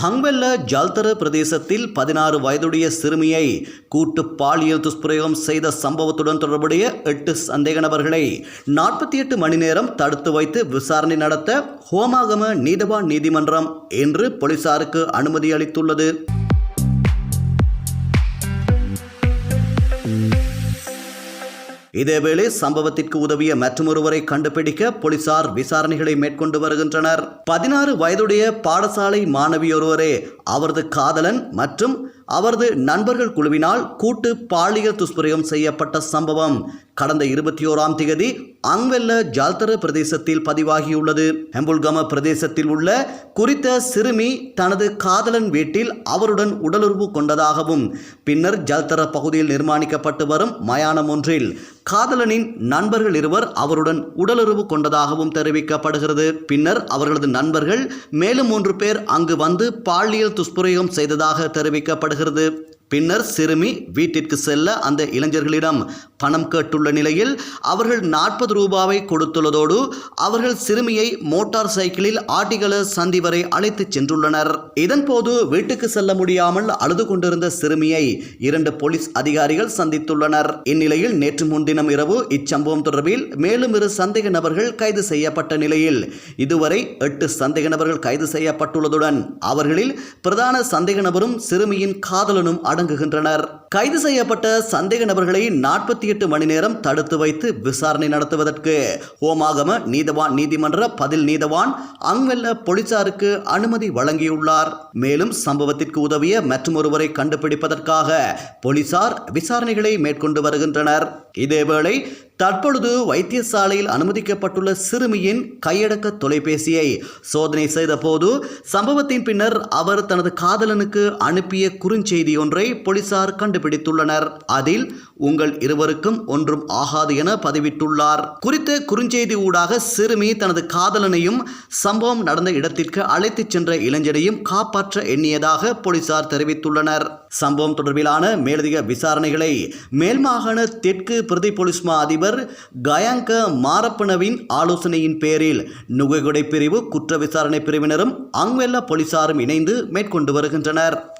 ஹங்வெல்ல ஜால்தர பிரதேசத்தில் பதினாறு வயதுடைய சிறுமியை கூட்டு பாலியல் துஷ்பிரயோகம் செய்த சம்பவத்துடன் தொடர்புடைய எட்டு சந்தேக நபர்களை நாற்பத்தி எட்டு மணி நேரம் தடுத்து வைத்து விசாரணை நடத்த ஹோமாகம நீதவான் நீதிமன்றம் இன்று போலீசாருக்கு அனுமதி அளித்துள்ளது. இதேவேளை சம்பவத்திற்கு உதவிய மற்றொருவரை கண்டுபிடிக்க போலீசார் விசாரணைகளை மேற்கொண்டு வருகின்றனர். பதினாறு வயதுடைய பாடசாலை மாணவியொருவரே அவரது காதலன் மற்றும் அவரது நண்பர்கள் குழுவினால் கூட்டு பாலியல் துஷ்பிரயோகம் செய்யப்பட்ட சம்பவம். கடந்த இருபத்தி ஓராம் தேதி அங்வெல்ல ஜால்தர பிரதேசத்தில் பதிவாகியுள்ளது. ஹெம்புல்கம பிரதேசத்தில் உள்ள குறித்த சிறுமி தனது காதலன் வீட்டில் அவருடன் உடலுறவு கொண்டதாகவும் பின்னர் ஜல்தர பகுதியில் நிர்மாணிக்கப்பட்டு வரும் மயானம் ஒன்றில் காதலனின் நண்பர்கள் இருவர் அவருடன் உடலுறவு கொண்டதாகவும் தெரிவிக்கப்படுகிறது. பின்னர் அவர்களது நண்பர்கள் மேலும் மூன்று பேர் அங்கு வந்து பாலியல் துஷ்பிரயோகம் செய்ததாக தெரிவிக்கப்படுகிறது. பின்னர் சிறுமி வீட்டிற்கு செல்ல அந்த இளைஞர்களிடம் பணம் கேட்டுள்ள நிலையில் அவர்கள் நாற்பது ரூபாவை கொடுத்துள்ளதோடு அவர்கள் சிறுமியை மோட்டார் சைக்கிளில் ஆட்டிகள சந்தி வரை அழைத்துச் சென்றுள்ளனர். இதன்போது வீட்டுக்கு செல்ல முடியாமல் அழுது கொண்டிருந்த சிறுமியை இரண்டு போலீஸ் அதிகாரிகள் சந்தித்துள்ளனர். இந்நிலையில் நேற்று முன்தினம் இரவு இச்சம்பவம் தொடர்பில் மேலும் இரு சந்தேக நபர்கள் கைது செய்யப்பட்ட நிலையில் இதுவரை எட்டு சந்தேக நபர்கள் கைது செய்யப்பட்டுள்ளதுடன் அவர்களில் பிரதான சந்தேக நபரும் சிறுமியின் காதலனும் அடங்குகின்றனர் கைது செய்யப்பட்ட சந்தேக நபர்களை நாற்பத்தி எட்டு மணி நேரம் தடுத்து வைத்து விசாரணை நடத்துவதற்கு ஓமாகம நீதவான் நீதிமன்ற பதில் நீதவான் அங்வெல்ல போலீசாருக்கு அனுமதி வழங்கியுள்ளார். மேலும் சம்பவத்திற்கு உதவிய மற்றொருவரை கண்டுபிடிப்பதற்காக போலீசார் விசாரணைகளை மேற்கொண்டு வருகின்றனர். இதேவேளை தற்பொழுது வைத்தியசாலையில் அனுமதிக்கப்பட்டுள்ள சிறுமியின் கையடக்க தொலைபேசியை சோதனை செய்தபோது சம்பவத்தின் பின்னர் அவர் தனது காதலனுக்கு அனுப்பிய குறுஞ்செய்தி ஒன்றை போலீசார் கண்டுபிடித்துள்ளனர். அதில் உங்கள் இருவருக்கும் ஒன்றும் ஆகாது என பதிவிட்டுள்ளார். குறித்த குறுஞ்செய்தி ஊடாக சிறுமி தனது காதலனையும் சம்பவம் நடந்த இடத்திற்கு அழைத்துச் சென்ற இளைஞரையும் காப்பாற்ற எண்ணியதாக போலீசார் தெரிவித்துள்ளனர். சம்பவம் தொடர்பிலான மேலதிக விசாரணைகளை மேல்மாகாண தெற்கு பிரதி போலீஸ் மா அதிபர் கயாங்க மாரப்பனவின் ஆலோசனையின் பேரில் நுகைகுடை பிரிவு குற்ற விசாரணை பிரிவினரும் அங்வெல்ல போலீசாரும் இணைந்து மேற்கொண்டு வருகின்றனர்.